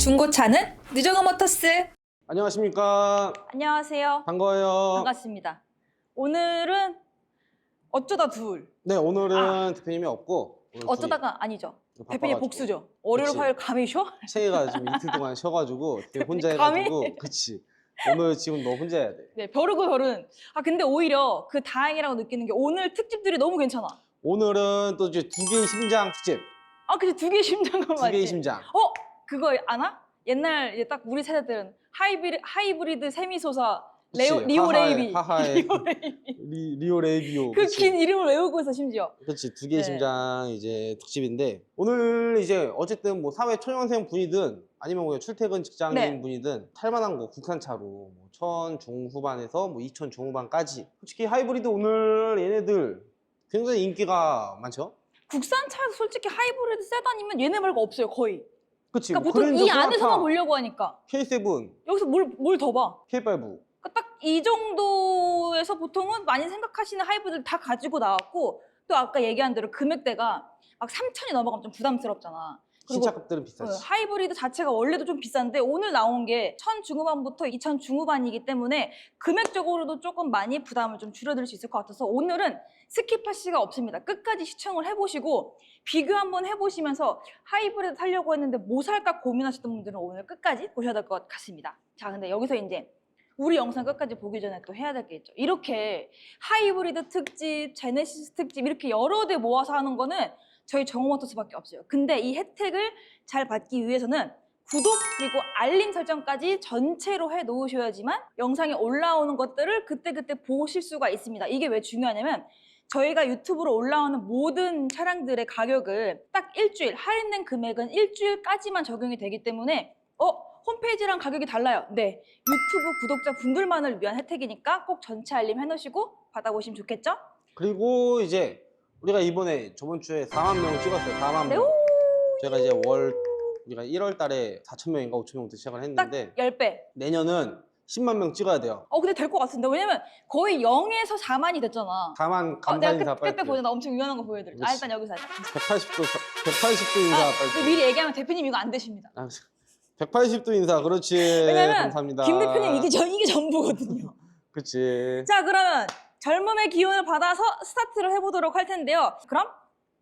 중고차는 느정어 모터스. 안녕하십니까. 안녕하세요. 반가워요. 반갑습니다. 오늘은 어쩌다 둘. 네, 오늘은 대표님이 없고. 오늘 어쩌다가 아니죠. 둘이 대표님 바빠가지고. 복수죠. 월요일, 그치. 화요일 감이 쉬어? 채이가 지금 이틀 동안 쉬어가지고 되게 혼자 감히? 해가지고. 그치. 오늘 지금 너 혼자 해야 돼. 네, 벼르고 벼른. 아 근데 오히려 그 다행이라고 느끼는 게 오늘 특집들이 너무 괜찮아. 오늘은 또 이제 두 개의 심장 특집. 아 근데 두 개의 심장은 두 맞지? 개의 심장. 어? 그거 아나? 옛날 이제 딱 우리 세대들은 하이브리, 하이브리드 세미소사 레오, 그치. 리오 하하의- 레이비. 하하의 리오 레이비. 리, 리오 레이비오. 그긴 이름을 외우고 있어 심지어. 그렇지 두 개의 네. 심장 이제 특집인데 오늘 이제 어쨌든 뭐 사회 초년생 분이든 아니면 뭐 출퇴근 직장인 네. 분이든 탈만한 거 국산차로 뭐 천 중후반에서 뭐 이천 중후반까지 솔직히 하이브리드 오늘 얘네들 굉장히 인기가 많죠. 국산차에서 솔직히 하이브리드 세단이면 얘네 말고 없어요 거의. 그치. 그러니까 뭐 보통 그랜저, 이 안에서만 보려고 하니까. K7, 여기서 뭘 뭘 더 봐? K8 그러니까 딱 이 정도에서 보통은 많이 생각하시는 하이브리드 다 가지고 나왔고 또 아까 얘기한 대로 금액대가 막 3천이 넘어가면 좀 부담스럽잖아. 그리고 신차급들은 어, 비싸지. 하이브리드 자체가 원래도 좀 비싼데 오늘 나온 게 1000 중후반부터 2000 중후반이기 때문에 금액적으로도 조금 많이 부담을 좀 줄여드릴 수 있을 것 같아서 오늘은 스킵할 시가 없습니다. 끝까지 시청을 해보시고 비교 한번 해보시면서 하이브리드 타려고 했는데 뭐 살까 고민하셨던 분들은 오늘 끝까지 보셔야 될 것 같습니다. 자, 근데 여기서 이제 우리 영상 끝까지 보기 전에 또 해야 될 게 있죠. 이렇게 하이브리드 특집, 제네시스 특집 이렇게 여러 대 모아서 하는 거는 저희 정오모터스밖에 없어요. 근데 이 혜택을 잘 받기 위해서는 구독 그리고 알림 설정까지 전체로 해 놓으셔야지만 영상에 올라오는 것들을 그때그때 보실 수가 있습니다. 이게 왜 중요하냐면 저희가 유튜브로 올라오는 모든 차량들의 가격을 딱 일주일 할인된 금액은 일주일까지만 적용이 되기 때문에 어 홈페이지랑 가격이 달라요. 네 유튜브 구독자 분들만을 위한 혜택이니까 꼭 전체 알림 해놓으시고 받아보시면 좋겠죠? 그리고 이제 우리가 이번에 저번 주에 4만 명 찍었어요. 4만 네, 명. 제가 이제 월 우리가 1월 달에 4천 명인가 5천 명부터 시작을 딱 했는데 10배. 내년은 10만 명 찍어야 돼요. 어 근데 될 것 같은데 왜냐면 거의 0에서 4만이 됐잖아. 4만 어, 감사 내가 인사 그, 빨리. 그때 보자 나 엄청 유연한 거 보여드릴게. 아. 일단 여기서 하자. 180도 180도 인사 아, 빨리. 그 미리 얘기하면 대표님 이거 안 되십니다. 아, 180도 인사 그렇지. 왜냐면 감사합니다. 김 대표님 이게 전 이게 전부거든요. 그렇지. 자 그러면 젊음의 기운을 받아서 스타트를 해보도록 할 텐데요. 그럼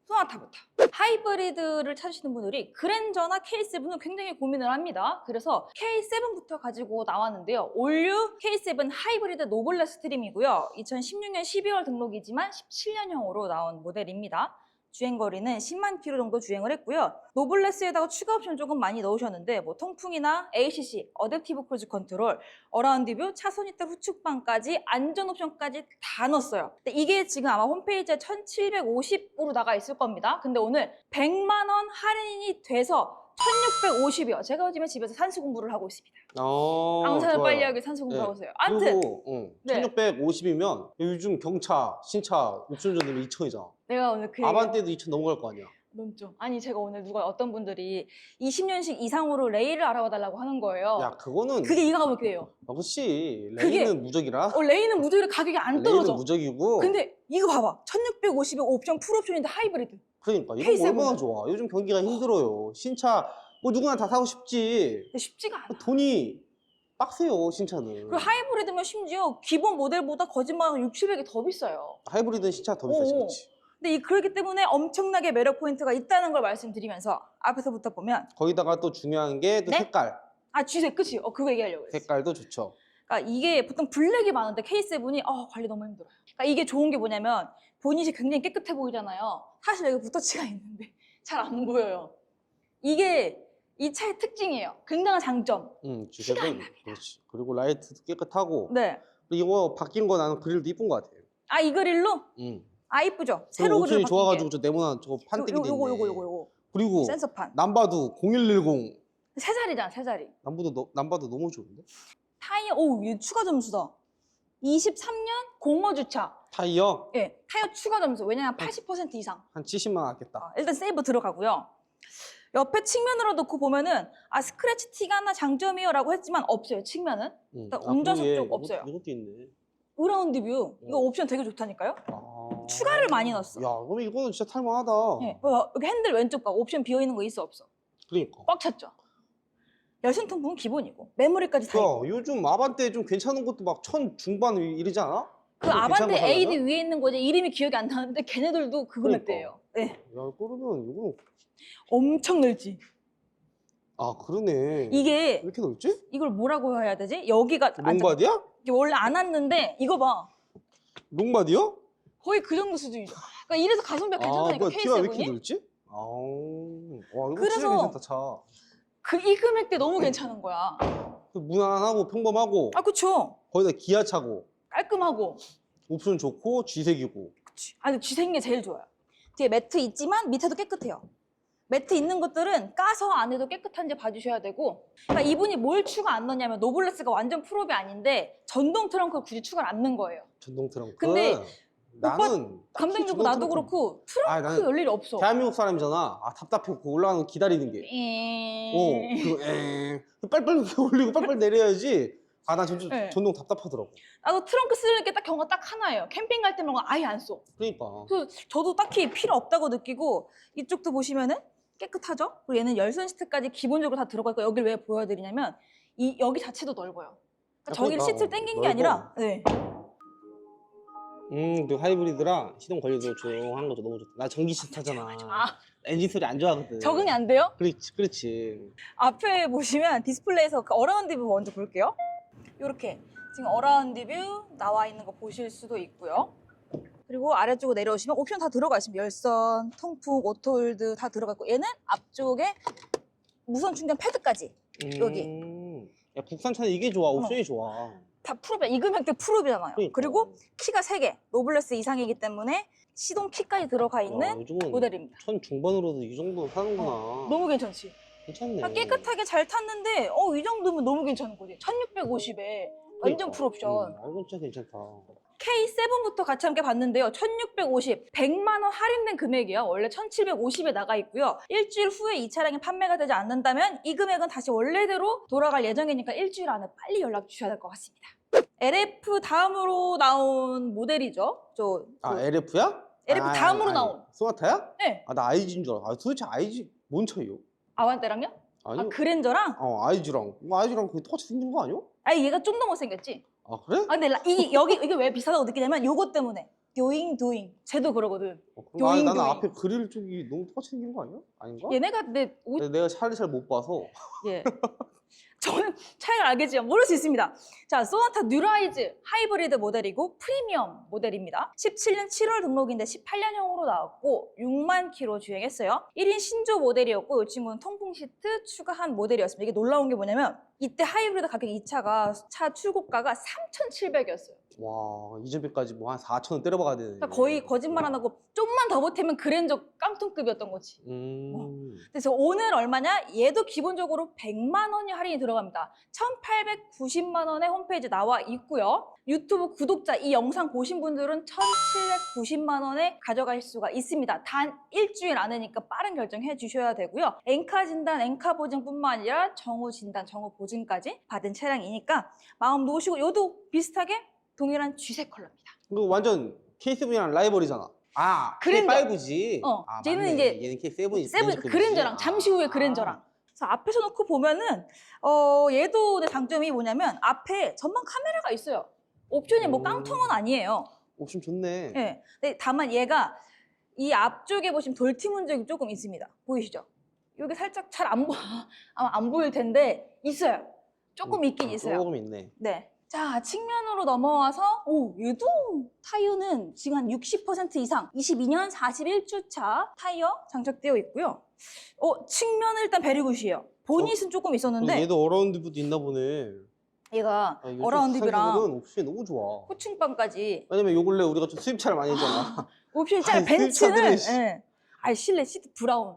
소나타부터 하이브리드를 찾으시는 분들이 그랜저나 K7을 굉장히 고민을 합니다. 그래서 K7부터 가지고 나왔는데요. 올류 K7 하이브리드 노블레 스 트림이고요. 2016년 12월 등록이지만 17년형으로 나온 모델입니다. 주행거리는 10만 킬로 정도 주행을 했고요. 노블레스에다가 추가 옵션 조금 많이 넣으셨는데 뭐 통풍이나 ACC, 어댑티브 크루즈 컨트롤, 어라운드 뷰, 차선 이탈 후축방까지 안전 옵션까지 다 넣었어요. 근데 이게 지금 아마 홈페이지에 1,750으로 나가 있을 겁니다. 근데 오늘 100만 원 할인이 돼서 1,650이요. 제가 요즘에 집에서 산수 공부를 하고 있습니다. 어, 앙산을 좋아요. 빨리 하기 산수 네. 공부하고 있어요. 아무튼 그리고 응, 네. 1650이면 요즘 경차, 신차 정도면 2천이잖아. 내가 오늘 그 얘기- 아반떼도 2천 넘어갈 거 아니야. 넘죠. 아니 제가 오늘 누가 어떤 분들이 20년식 이상으로 레일을 알아봐 달라고 하는 거예요. 야 그거는 그게 이해가 못돼요. 아, 그렇지. 그게- 레이는 무적이라. 어, 레일은 무조건 가격이 안 떨어져. 레이는 무적이고. 근데 이거 봐봐. 1650에 옵션 풀 옵션인데 하이브리드. 그러니까 이거 K7 얼마나 는. 좋아. 요즘 경기가 힘들어요. 신차 뭐 누구나 다 사고 싶지. 근데 쉽지가 않아. 돈이 빡세요 신차는. 그리고 하이브리드면 심지어 기본 모델보다 거짓말하고 6, 700이 더 비싸요. 하이브리드는 신차 더 비싸지 오. 그렇지. 근데 이 그렇기 때문에 엄청나게 매력 포인트가 있다는 걸 말씀드리면서 앞에서부터 보면 거기다가 또 중요한 게 또 네? 색깔. 아 쥐색 끝이 어 그거 얘기하려고 했어. 색깔도 좋죠. 그러니까 이게 보통 블랙이 많은데 K7이 어, 관리 너무 힘들어요. 그러니까 이게 좋은 게 뭐냐면 보닛이 굉장히 깨끗해 보이잖아요. 사실 여기 붓터치가 있는데 잘 안 보여요. 이게 이 차의 특징이에요. 굉장한 장점. 안 주색은 그렇지. 그리고 라이트도 깨끗하고. 네. 그리고 이거 바뀐 거 나는 그릴도 이쁜 거 같아. 아이 그릴로 응. 아 이쁘죠. 새로 옵션이 바뀐 좋아가지고 게. 저 네모난 저거 판때기 요, 돼 요. 요거 요거 요거 요거 그리고 센서판. 남바도 0110. 세 자리잖아 세 자리. 남바도 너, 남바도 너무 좋은데? 타이어 오 이거 추가 점수다. 23년 공허 주차. 타이어 예, 타이어 추가 점수. 왜냐면 80% 이상. 한 70만 원 아꼈다. 아, 일단 세이브 들어가고요. 옆에 측면으로 놓고 보면은 아 스크래치 티가 나 장점이요라고 했지만 없어요 측면은 응. 일단 아, 운전석. 쪽 없어요. 이것도 있네. 우라운드 뷰 이거 어. 옵션 되게 좋다니까요. 아. 추가를 많이 넣었어. 야, 그럼 이거는 진짜 탈만하다. 예, 여기 핸들 왼쪽 봐 옵션 비어 있는 거 있어 없어? 그러니까. 꽉 찼죠. 열선 통풍은 기본이고 메모리까지 다 있고 야, 요즘 아반떼 좀 괜찮은 것도 막 천 중반 이러지 않아? 그 아반떼 거 AD? 위에 있는 거지 이름이 기억이 안 나는데 걔네들도 그 그러니까. 금액대예요. 네, 야, 그러면 이거는 엄청 넓지. 아 그러네. 이게 왜 이렇게 넓지? 이걸 뭐라고 해야 되지? 여기가 아, 롱바디야? 이게 원래 안 왔는데 이거 봐 롱바디야? 거의 그 정도 수준이죠. 그러니까 이래서 가성비가 아 괜찮다니까 뭐야 키가 왜 이렇게 K7이. 넓지? 아우 와 이거 그래서- 괜찮다 차. 그 이 금액대 너무 괜찮은 거야. 그 무난하고 평범하고 아 그쵸? 거기다 기아차고 깔끔하고. 옵션 좋고 G색이고 그치. 아니 쥐 생긴 게 제일 좋아요. 뒤에 매트 있지만 밑에도 깨끗해요. 매트 있는 것들은 까서 안에도 깨끗한지 봐주셔야 되고 그러니까 이분이 뭘 추가 안 넣냐면 노블레스가 완전 풀업이 아닌데 전동 트렁크를 굳이 추가를 안 넣은 거예요. 전동 트렁크. 근데 나는 감독님도 나도 그렇고 트렁크 아, 나는 열 일이 없어. 대한민국 사람이잖아. 아 답답해. 그 올라가는 거 기다리는 게. 어, 에... 그거 에 빨빨 올리고 빨빨 내려야지. 아, 난 전동, 네. 전동 답답하더라고. 나도 트렁크 쓰는 게 딱 경우가 딱 하나예요. 캠핑 갈 때만 아예 안 써. 그러니까. 그래서 저도 딱히 필요 없다고 느끼고 이쪽도 보시면은 깨끗하죠? 그리고 얘는 열선 시트까지 기본적으로 다 들어가 있고 여기를 왜 보여드리냐면 이 여기 자체도 넓어요. 그러니까 아, 저기를. 시트를 당긴 게 넓어. 아니라 네. 음, 그 하이브리드라 시동 걸려도 조용한 거죠. 너무 좋다. 나 전기 시트 타잖아. 아 엔진 소리 안 좋아하거든. 적응이 안 돼요? 그렇지, 그렇지. 앞에 보시면 디스플레이에서 그 어라운드 뷰 먼저 볼게요. 이렇게 지금 어라운드 뷰 나와 있는 거 보실 수도 있고요. 그리고 아래쪽으로 내려오시면 옵션 다 들어가 있습니다. 열선, 통풍, 오토홀드 다 들어가 있고 얘는 앞쪽에 무선 충전 패드까지 여기. 음. 야, 국산차는 이게 좋아. 옵션이 좋아. 다 풀업이야. 이 금액대 풀업이잖아요. 그러니까. 그리고 키가 3개, 노블레스 이상이기 때문에 시동 키까지 들어가 와, 있는 요즘은 모델입니다. 천 중반으로도 이 정도는 사는구나. 너무 괜찮지? 괜찮네. 그러니까 깨끗하게 잘 탔는데 어 이 정도면 너무 괜찮은 거지. 1650에 완전 그러니까. 풀옵션. 음, 아, 이건 진짜 괜찮다. K7부터 같이 함께 봤는데요. 1650, 100만 원 할인된 금액이요. 원래 1750에 나가 있고요. 일주일 후에 이 차량이 판매가 되지 않는다면 이 금액은 다시 원래대로 돌아갈 예정이니까 일주일 안에 빨리 연락 주셔야 될 것 같습니다. LF 다음으로 나온 모델이죠. 저 아, 그- LF야? LF 다음으로 나온. 소나타야? 네. 아, 나 아이지인 줄 알아. 아, 도대체 아이지 뭔 차이요? 아반떼랑요? 아니, 아 그랜저랑? 어, 아이지랑. 뭐 아이지랑 거의 똑같이 생긴 거 아니야? 아 얘가 좀 더 못생겼지? 아, 그래? 아 근데 라- 이 여기 이게 왜 비싸다고 느끼냐면 요것 때문에 doing doing 쟤도 그러거든. 어, 그럼 아니, 요잉, 나는 요잉. 앞에 그릴 쪽이 너무 똑같이 생긴 거 아니야? 아닌가? 얘네가 내 옷, 근데 내가 차를 잘 못 봐서. 예. 저는 차이를 알겠지만 모를 수 있습니다. 자, 소나타 뉴라이즈 하이브리드 모델이고 프리미엄 모델입니다. 17년 7월 등록인데 18년형으로 나왔고 6만 킬로 주행했어요. 1인 신조 모델이었고 이 친구는 통풍 시트 추가한 모델이었습니다. 이게 놀라운 게 뭐냐면 이때 하이브리드 가격 이 차가 차 출고가가 3,700이었어요. 와, 이전비까지 뭐 한 4천 원 때려박아야 되네. 그러니까 거의 거짓말 안 하고 좀만 더 보태면 그랜저 깡통급이었던 거지. 음. 그래서 오늘 얼마냐? 얘도 기본적으로 100만 원이 할인이 들어갑니다. 1,890만 원에 홈페이지 나와 있고요. 유튜브 구독자 이 영상 보신 분들은 1,790만 원에 가져가실 수가 있습니다. 단 일주일 안에니까 빠른 결정해 주셔야 되고요. 엔카 진단, 엔카 보증뿐만 아니라 정후 진단, 정후 보증까지 받은 차량이니까 마음 놓으시고 요도 비슷하게 동일한 쥐색 컬러입니다. 이거 완전 K7이랑 라이벌이잖아. 아, 그랜저. K5지. 어, 아, 쟤는 맞네. 이제 얘는 K7이 세븐 그랜저랑 잠시 후에 그랜저랑. 그래서 앞에서 놓고 보면은 어 얘도 내 장점이 뭐냐면 앞에 전방 카메라가 있어요. 옵션이 뭐 오. 깡통은 아니에요. 옵션 좋네. 예. 근데 다만 얘가 이 앞쪽에 보시면 돌티 문적이 조금 있습니다. 보이시죠? 여기 살짝 잘 안 보, 아마 안 보일 텐데 있어요. 조금 있긴 있어요. 음, 조금 있네. 네. 자, 측면으로 넘어와서, 오, 얘도 타이어는 지금 한 60% 이상, 22년 41주차 타이어 장착되어 있고요. 어, 측면은 일단 베리굿이에요. 보닛은 조금 있었는데, 얘도 어라운드 뷰도 있나 보네. 얘가 아, 요즘 어라운드 뷰랑 국산차들은 옵션이 너무 좋아. 호충방까지 왜냐면 요 근래 우리가 좀 수입차를 많이 했잖아. 옵션이 짜 아니, 벤츠는, 씨. 예. 아, 실내 시트 브라운.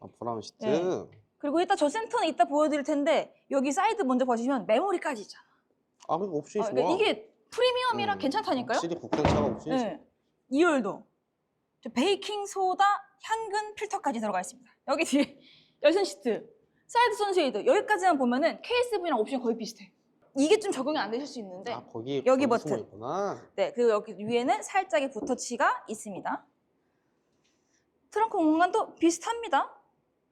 아, 브라운 시트. 네. 그리고 일단 저 센터는 이따 보여드릴 텐데, 여기 사이드 먼저 보시면 메모리까지 있잖아. 아, 그러니까 옵션이 아, 좋아. 그러니까 이게 프리미엄이라 음, 괜찮다니까요? 확실히 국산차가 옵션이 좋아. 네. 2열도 베이킹 소다 향근 필터까지 들어가 있습니다. 여기 뒤에 열선 시트, 사이드 선쉐이드 여기까지만 보면은 K7이랑 옵션 거의 비슷해. 이게 좀 적응이 안 되실 수 있는데, 아, 거기 여기 버튼. 숨어 있구나. 네 그리고 여기 위에는 살짝의 붓터치가 있습니다. 트렁크 공간도 비슷합니다.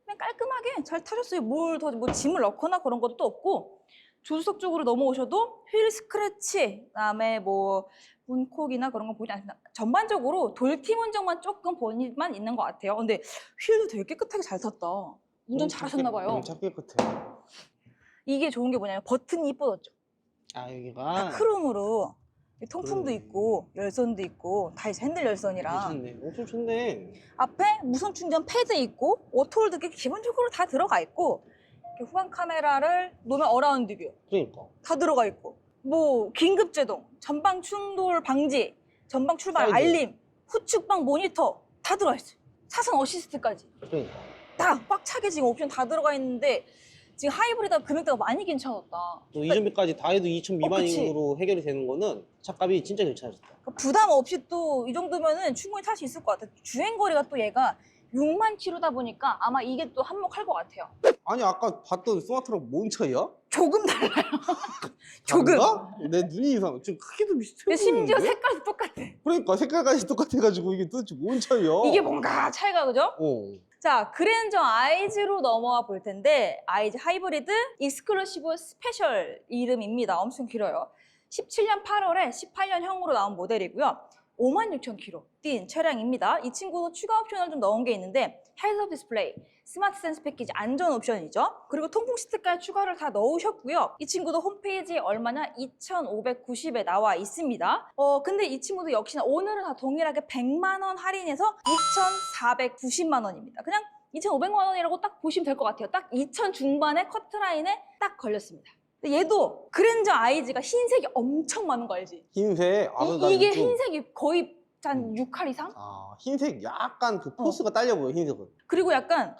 그냥 깔끔하게 잘 타셨어요. 뭘 더 뭐 짐을 넣거나 그런 것도 없고 조수석 쪽으로 넘어오셔도 휠 스크래치, 그다음에 뭐 문콕이나 그런 거 보지 않습니다. 전반적으로 돌팀 운전만 조금 본인만 있는 것 같아요. 근데 휠도 되게 깨끗하게 잘 탔다. 운전 잘하셨나 봐요. 엄청 깨끗해. 이게 좋은 게 뭐냐면 버튼이 이뻐졌죠. 아 여기가 크롬으로 통풍도 그러네. 있고 열선도 있고 다 있어 핸들 열선이랑 괜찮네. 엄청 좋네. 앞에 무선 충전 패드 있고 오토홀드 게 기본적으로 다 들어가 있고 이렇게 후방 카메라를 놓으면 어라운드 뷰 다 그러니까. 들어가 있고 뭐 긴급 제동, 전방 충돌 방지, 전방 출발 사이드. 알림, 후측방 모니터 다 들어가 있어요. 사선 어시스트까지 그러니까. 딱꽉 차게 지금 옵션 다 들어가 있는데 지금 하이브리드 금액대가 많이 괜찮았다. 또 이전비까지 다 해도 2천 어. 미만으로 해결이 되는 거는 차값이 진짜 괜찮아졌다. 그러니까 부담 없이 또 이 정도면은 충분히 탈 수 있을 것 같아요. 주행 거리가 또 얘가 6만 킬로다 보니까 아마 이게 또 한몫할 것 같아요. 아니 아까 봤던 스마트랑 뭔 차이야? 조금 달라요. 조금. 다른가? 내 눈이 이상. 지금 크기도 비슷해 근데 심지어 보이는데? 색깔도 똑같아. 그러니까 색깔까지 똑같아가지고 이게 도대체 뭔 차이야? 이게 뭔가 차이가 그죠? 어. 자, 그랜저 아이즈로 넘어와 볼 텐데 아이즈 하이브리드 익스클루시브 스페셜 이름입니다. 엄청 길어요. 17년 8월에 18년형으로 나온 모델이고요. 56,000km 뛴 차량입니다. 이 친구도 추가 옵션을 좀 넣은 게 있는데 헤드업 디스플레이, 스마트 센스 패키지 안전 옵션이죠. 그리고 통풍 시트까지 추가를 다 넣으셨고요. 이 친구도 홈페이지에 얼마냐 2,590에 나와 있습니다. 어 근데 이 친구도 역시나 오늘은 다 동일하게 100만 원 할인해서 2,490만 원입니다. 그냥 2,500만 원이라고 딱 보시면 될 것 같아요. 딱 2,000 중반의 커트라인에 딱 걸렸습니다. 얘도 그랜저 아이즈가 흰색이 엄청 많은 거 알지? 흰색. 아, 나 이, 게 흰색이 거의 한 음. 6할 이상? 아 흰색 약간 그 포스가 딸려 보여 흰색은. 그리고 약간 어,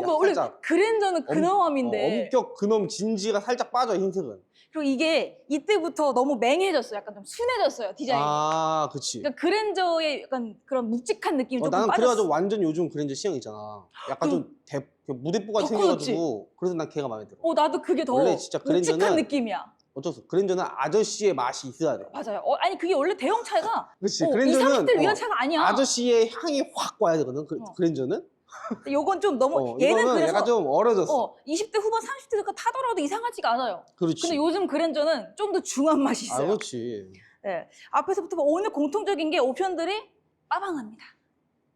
뭐 원래 살짝. 그랜저는 엄- 근엄함인데 어, 엄격 근엄 진지가 살짝 빠져 흰색은. 그리고 이게 이때부터 너무 맹해졌어요. 약간 좀 순해졌어요 디자인이. 아 그치. 그러니까 그랜저의 약간 그런 묵직한 느낌이 어, 조금 나는 빠졌어. 그래가지고 완전 요즘 그랜저 시형이잖아. 약간 좀 대, 그 무대뽀가 더 생겨가지고 그래서 난 걔가 마음에 들어. 어 나도 그게 더 원래 진짜 묵직한 그랜저는- 느낌이야. 어쩔 수 없어. 그랜저는 아저씨의 맛이 있어야 돼. 맞아요. 어, 아니 그게 원래 대형 차가 그치. 어, 20, 그랜저는 30대 위한 어, 차가 아니야. 아저씨의 향이 확 와야 되거든. 그, 어. 그랜저는. 근데 요건 좀 너무 어, 얘는 이거는 그래서 약간 좀 어려졌어. 어, 20대 후반 30대가 타더라도 이상하지가 않아요. 그렇지. 근데 요즘 그랜저는 좀 더 중한 맛이 아 있어요. 그렇지. 네. 앞에서부터 봐. 오늘 공통적인 게 옵션들이 빠방합니다.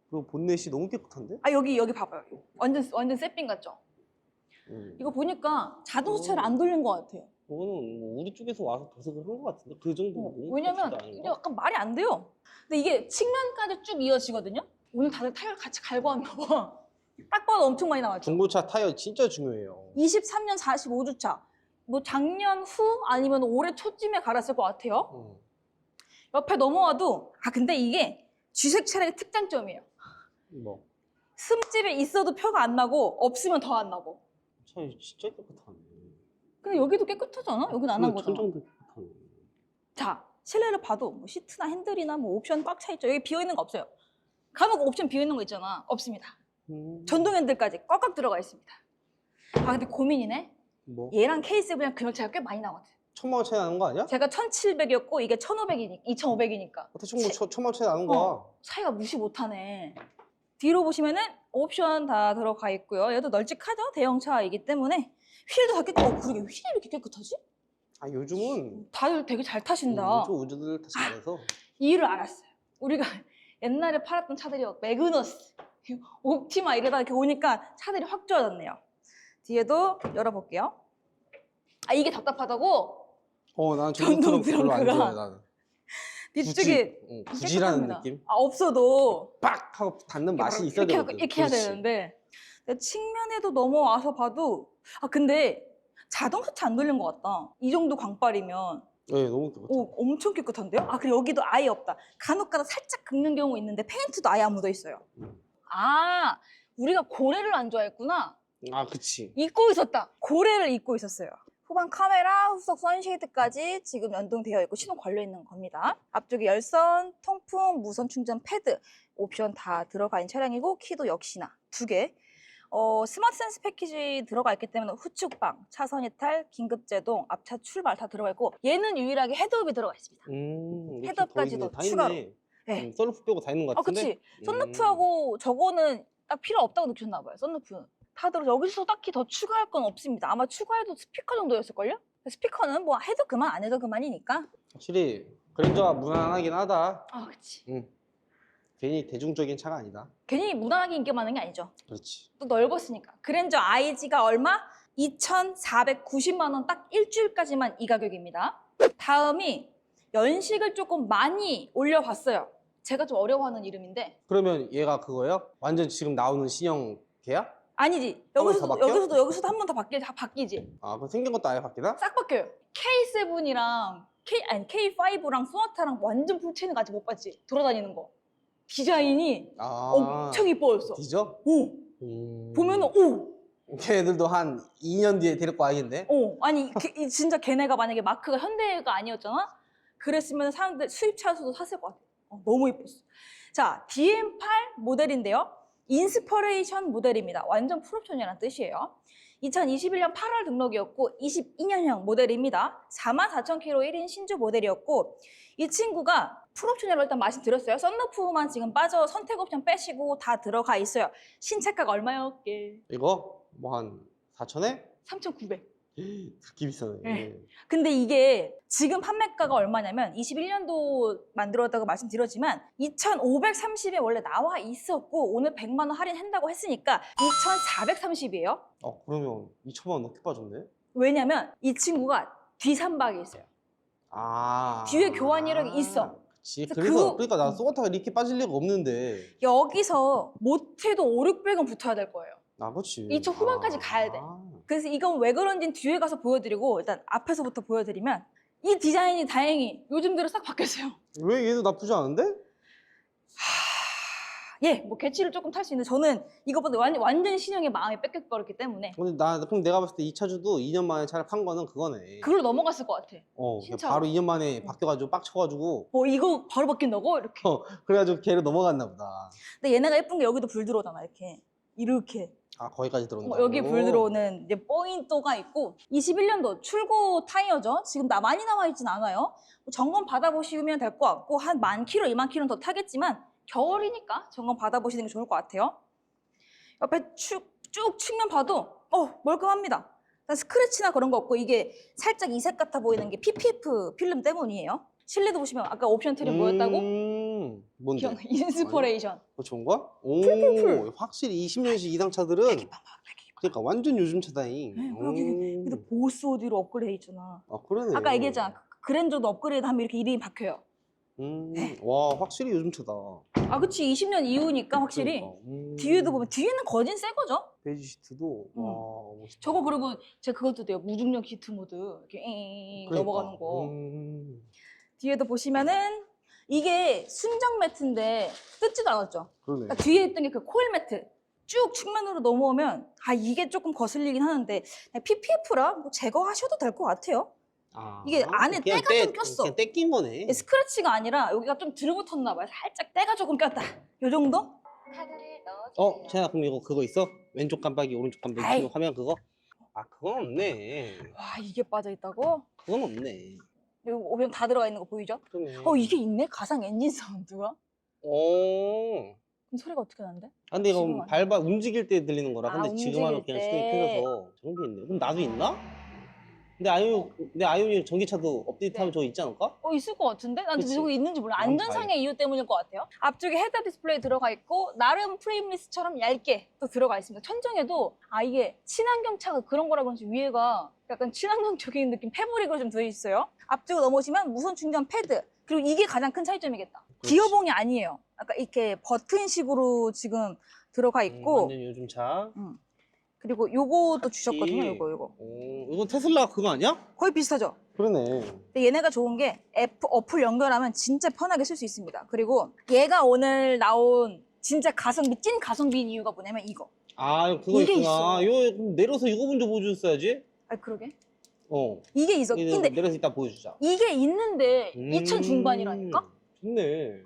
그리고 본넷이 너무 깨끗한데? 아 여기 여기 봐봐요. 완전 완전 새삥 같죠? 음. 이거 보니까 자동차 차를 음. 안 돌린 것 같아요. 이거는 뭐 우리 쪽에서 와서 도색을 한 것 같은데 그 정도. 어, 너무 왜냐면 이게? 약간 말이 안 돼요. 근데 이게 측면까지 쭉 이어지거든요. 오늘 다들 타이어를 같이 갈고 왔나 봐. 딱 봐도 엄청 많이 나왔죠. 중고차 타이어 진짜 중요해요. 23년 45주차. 뭐 작년 후 아니면 올해 초쯤에 갈았을 것 같아요. 어. 옆에 넘어와도 아 근데 이게 쥐색 차량의 특장점이에요. 뭐 슴집에 있어도 표가 안 나고 없으면 더 안 나고. 차이 진짜 깨끗하네. 근데 여기도 깨끗하잖아. 여기는 안한 근데 거잖아. 천장도 깨끗하네. 자 실내를 봐도 뭐 시트나 핸들이나 뭐 옵션 꽉 차 있죠. 여기 비어 있는 거 없어요. 간혹 옵션 비어 있는 거 있잖아. 없습니다. 음. 전동 핸들까지 꽉꽉 들어가 있습니다. 아 근데 고민이네. 뭐 얘랑 K7이랑 금액 차이가 꽤 많이 나거든. 천만 원 차이 나는 거 아니야? 제가 1,700이었고 이게 1,500이니까 2,500이니까 대충 뭐 천- 천만 원 차이 나는 거야. 어. 차이가 무시 못하네. 뒤로 보시면은 옵션 다 들어가 있고요. 얘도 널찍하죠? 대형차이기 때문에 휠도 다 깨끗. 어, 그러게 휠이 이렇게 깨끗하지? 아 요즘은 다들 되게 잘 타신다. 음, 요즘 운전들 다 잘해서. 이유를 알았어요. 우리가 옛날에 팔았던 차들이 막 매그너스, 옵티마 이러다 이렇게 오니까 차들이 확 좋아졌네요. 뒤에도 열어볼게요. 아 이게 답답하다고? 어, 나는 전동 전동 트렁크 별로 안 트렁크가 좋아해. 나는. 뒤쪽에 굳이, 응, 굳이라는 깨끗합니다. 느낌. 아 없어도 빡 하고 닿는 맛이 이렇게 있어야 이렇게 하고 되거든. 이렇게 해야 그렇지. 되는데 측면에도 넘어와서 봐도 아 근데 자동차 안 돌린 것 같다. 이 정도 광빨이면 네, 너무 깨끗해. 오, 엄청 깨끗한데요? 아 그리고 여기도 아예 없다. 간혹가다 살짝 긁는 경우 있는데 페인트도 아예 안 묻어 있어요. 음. 아 우리가 고래를 안 좋아했구나. 아, 그치. 잊고 있었다. 고래를 잊고 있었어요. 후방 카메라, 후속 선쉐이드까지 지금 연동되어 있고 시동 걸려 있는 겁니다. 앞쪽에 열선, 통풍, 무선 충전 패드 옵션 다 들어가 있는 차량이고 키도 역시나 두 개. 어, 스마트 센스 패키지 들어가 있기 때문에 후측방, 차선 이탈, 긴급 제동, 앞차 출발 다 들어가 있고 얘는 유일하게 헤드업이 들어가 있습니다. 음, 헤드업까지도 더 있네. 다 추가로. 있네. 네. 음, 썬루프 빼고 다 있는 것 아, 같은데. 그치. 썬루프하고 저거는 딱 필요 없다고 느끼셨나 봐요. 썬루프는. 다 들어서 여기서 딱히 더 추가할 건 없습니다. 아마 추가해도 스피커 정도였을걸요? 스피커는 뭐 해도 그만 안 해도 그만이니까. 확실히 그랜저가 무난하긴 하다. 아, 그치. 응. 괜히 대중적인 차가 아니다. 괜히 무난하게 인기 많은 게 아니죠. 그렇지. 또 넓었으니까. 그랜저 IG가 얼마? 2,490만 원 딱 일주일까지만 이 가격입니다. 다음이 연식을 조금 많이 올려봤어요. 제가 좀 어려워하는 이름인데 그러면 얘가 그거예요? 완전 지금 나오는 신형 걔야? 아니지. 여기서도 바뀌어? 여기서도 여기서도 한 번 더 바뀌 다 바뀌지. 아, 그럼 생긴 것도 아예 바뀌나? 싹 바뀌어요. K7이랑 K 아니 K5랑 소나타랑 완전 풀체는 아직 못 봤지. 돌아다니는 거. 디자인이 아. 엄청 이뻐졌어. 뒤져? 오 음. 보면은 오 걔네들도 한 2년 뒤에 데리고 와야겠네. 어, 아니 그- 이 진짜 걔네가 만약에 마크가 현대가 아니었잖아? 그랬으면 사람들 수입차 수도 샀을 것 같아. 어, 너무 예뻤어. 자, DM8 모델인데요. 인스퍼레이션 모델입니다. 완전 풀옵션이라는 뜻이에요. 2021년 8월 등록이었고 22년형 모델입니다. 44,000km 1인 신주 모델이었고 이 친구가 풀옵션이라고 일단 말씀드렸어요. 썬루프만 지금 빠져 선택 옵션 빼시고 다 들어가 있어요. 신차가가 얼마였게? 이거 뭐 한 4천에? 3,900. 그렇게 비싸네. 네. 근데 이게 지금 판매가가 얼마냐면 21년도 만들었다고 말씀드렸지만 2,530에 원래 나와 있었고 오늘 100만 원 할인한다고 했으니까 2,430이에요. 어, 그러면 2천만 원 넘게 빠졌네. 왜냐면 이 친구가 뒤산박이 있어요. 아. 뒤에 교환 이력이 있어. 그치. 그래서 그- 그러니까 나 음. 소나타가 이렇게 빠질 리가 없는데. 여기서 못해도 5, 600은 붙어야 될 거예요. 아, 그렇지. 2초 후반까지 가야 돼. 그래서 이건 왜 그런지는 뒤에 가서 보여드리고 일단 앞에서부터 보여드리면 이 디자인이 다행히 요즘 들어 싹 바뀌었어요. 왜 얘도 나쁘지 않은데? 예, 뭐 개치를 조금 탈 수 있는데 저는 이것보다 완, 완전 신형의 마음이 뺏겨버렸기 때문에 근데 나 그럼 내가 봤을 때 이 차주도 2년 만에 차를 판 거는 그거네. 그걸로 넘어갔을 것 같아. 어. 바로 2년 만에 바뀌어가지고 빡쳐가지고 어, 이거 바로 바뀐다고? 이렇게. 어, 그래가지고 걔로 넘어갔나 보다. 근데 얘네가 예쁜 게 여기도 불 들어오잖아, 이렇게. 이렇게. 아 거기까지 들어온다. 어, 여기 불 들어오는 이제 포인트가 있고 21년도 출고 타이어죠. 지금 나 많이 남아있진 않아요. 뭐 점검 받아보시면 될 것 같고 한 만 킬로, 이만 킬로는 더 타겠지만 겨울이니까 점검 받아보시는 게 좋을 것 같아요. 옆에 쭉, 쭉 측면 봐도 어 멀끔합니다. 스크래치나 그런 거 없고 이게 살짝 이색 같아 보이는 게 PPF 필름 때문이에요. 실내도 보시면 아까 옵션 트림 뭐였다고? 음, 뭔데? 기억 인스퍼레이션. 그거 좋은 거야? 오, 풀풀풀. 확실히 20년식 이상 차들은. 그러니까 완전 요즘 차다잉. 네, 여기, 여기도 보스 오디로 업그레이드잖아. 아 그러네. 아까 얘기했잖아. 그랜저도 업그레이드 하면 이렇게 이름이 바뀌어요. 음, 네. 와 확실히 요즘 차다. 아, 그치. 20년 이후니까 확실히. 그러니까. 음. 뒤에도 보면, 뒤에는 거진 새 거죠? 베이지 시트도 음. 와 멋있다. 저거 그리고 제가 그것도 돼요. 무중력 히트 모드. 이렇게 잉 그러니까. 넘어가는 거. 음, 뒤에도 보시면은 이게 순정 매트인데 뜯지도 않았죠. 그러네. 그러니까 뒤에 있던 게 그 코일 매트. 쭉 측면으로 넘어오면 아 이게 조금 거슬리긴 하는데 PPF라 뭐 제거하셔도 될 것 같아요. 아, 이게 안에 그냥 때가 떼- 좀 꼈어. 그냥 떼낀 거네. 스크래치가 아니라 여기가 좀 들붙었나 봐요. 살짝 때가 조금 꼈다. 요 정도? 어, 제가 그럼 이거 그거 있어? 왼쪽 깜빡이, 오른쪽 깜빡이 아이. 켜고 화면 그거? 아, 그건 없네. 와 이게 빠져 있다고? 그건 없네. 여기 오면 다 들어가 있는 거 보이죠? 그러네. 어 이게 있네 가상 엔진 사운드가? 오. 그럼 소리가 어떻게 나는데? 아, 근데 이거 지금 안 밟아 움직일 때 들리는 거라. 아, 근데 지금 하면 움직일 그냥 때. 스테이 켜져서 저런 게 있네. 그럼 나도 있나? 근데 아이오, 근데 아이오닉 전기차도 업데이트하면 네. 저거 있지 않을까? 어 있을 것 같은데? 난 그치? 저거 있는지 몰라. 안전상의 이유 때문일 것 같아요. 앞쪽에 헤드업 디스플레이 들어가 있고 나름 프레임리스처럼 얇게 또 들어가 있습니다. 천정에도 아 이게 친환경 차가 그런 거라 그런지 위에가 약간 친환경적인 느낌 패브릭으로 좀 들어 있어요. 앞쪽으로 넘어오시면 무선 충전 패드 그리고 이게 가장 큰 차이점이겠다. 그렇지. 기어봉이 아니에요. 아까 이렇게 버튼식으로 지금 들어가 음, 있고 완전 요즘 차. 그리고 요거도 주셨거든요. 요거 요거 오, 이건 테슬라 그거 아니야? 거의 비슷하죠. 그러네. 근데 얘네가 좋은 게 앱 어플 연결하면 진짜 편하게 쓸 수 있습니다. 그리고 얘가 오늘 나온 진짜 가성비 찐 가성비인 이유가 뭐냐면 이거. 아, 그거 이게 있구나. 있어. 이거 내려서 이거 먼저 보여줬어야지. 아 그러게. 어. 이게 있어. 이거 근데 내려서 이따 보여주자. 이게 있는데 음, 2천 중반이라니까. 좋네.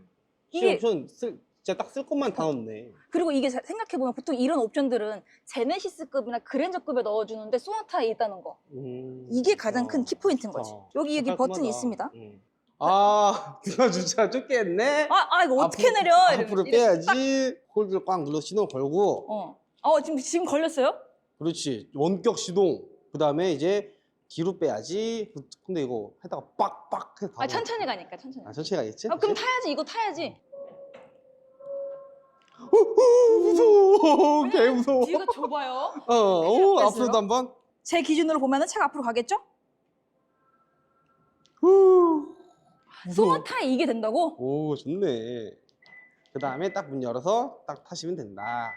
이게- 이게 옵션 쓸, 진짜 딱 쓸 것만 다 넣네. 그리고 이게 생각해 보면 보통 이런 옵션들은 제네시스급이나 그랜저급에 넣어주는데 소나타에 있다는 거. 음. 이게 가장 큰 어. 키포인트인 거지. 어. 여기 여기 깔끔하다. 버튼이 있습니다. 음. 아, 진짜 쫓겠네. 아, 아 이거 어떻게 앞으로- 내려? 앞으로 이렇게 딱- 빼야지. 홀드를 꽉 눌러 신호 걸고. 어. 어 지금 지금 걸렸어요? 그렇지. 원격 시동. 그 다음에 이제 뒤로 빼야지. 근데 이거 하다가 빡빡 해서 아 천천히 가니까 천천히. 아, 천천히 가겠지? 아, 그럼 타야지 이거 타야지. 어, 어, 무서워. 개 무서워. 뒤가 좁아요. 어, 어, 뺐어요? 앞으로도 한번. 제 기준으로 보면은 차가 앞으로 가겠죠? 후. 무서워. 소나타에 이게 된다고? 오, 좋네. 그 다음에 딱 문 열어서 딱 타시면 된다.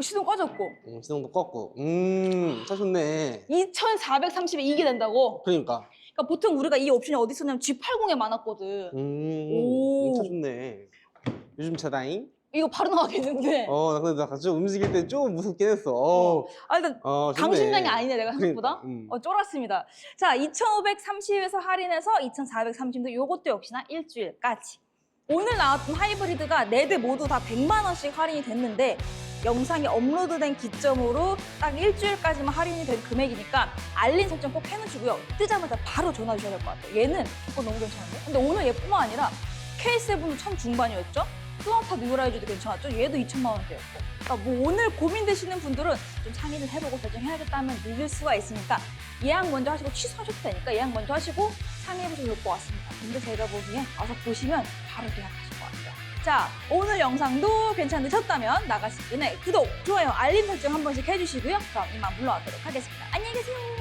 시동 꺼졌고 음, 시동도 껐고. 음, 차 좋네. 2,430에 이게 된다고? 그러니까. 그러니까 보통 우리가 이 옵션이 어디 있었냐면 G80에 많았거든. 음, 오. 음, 차 좋네. 요즘 차다잉. 이거 바로 나가겠는데. 어, 나 근데 나좀 움직일 때 좀 무섭긴 했어. 어, 아 일단 어, 좋네. 강심장이 아니네 내가 생각보다. 그러니까, 음. 어, 쫄았습니다. 자, 2,530에서 할인해서 2,430도 요것도 역시나 일주일까지. 오늘 나왔던 하이브리드가 네 대 모두 다 100만 원씩 할인이 됐는데 영상이 업로드된 기점으로 딱 일주일까지만 할인이 된 금액이니까 알림 설정 꼭 해놓으시고요. 뜨자마자 바로 전화 주셔야 될 것 같아요. 얘는 조건 너무 괜찮은데? 근데 오늘 얘뿐만 아니라 K7도 천 중반이었죠? 소나타 뉴라이즈도 괜찮았죠? 얘도 2천만 원대였고. 그러니까 뭐 오늘 고민되시는 분들은 좀 상의를 해보고 결정해야겠다면 늦을 수가 있으니까 예약 먼저 하시고 취소하셔도 되니까 예약 먼저 하시고 상의해보셔도 좋을 것 같습니다. 근데 제가 보기엔 와서 보시면 바로 계약하실 것 같아요. 자, 오늘 영상도 괜찮으셨다면 나가시기 전에 구독, 좋아요, 알림 설정 한 번씩 해주시고요. 그럼 이만 물러가도록 하겠습니다. 안녕히 계세요.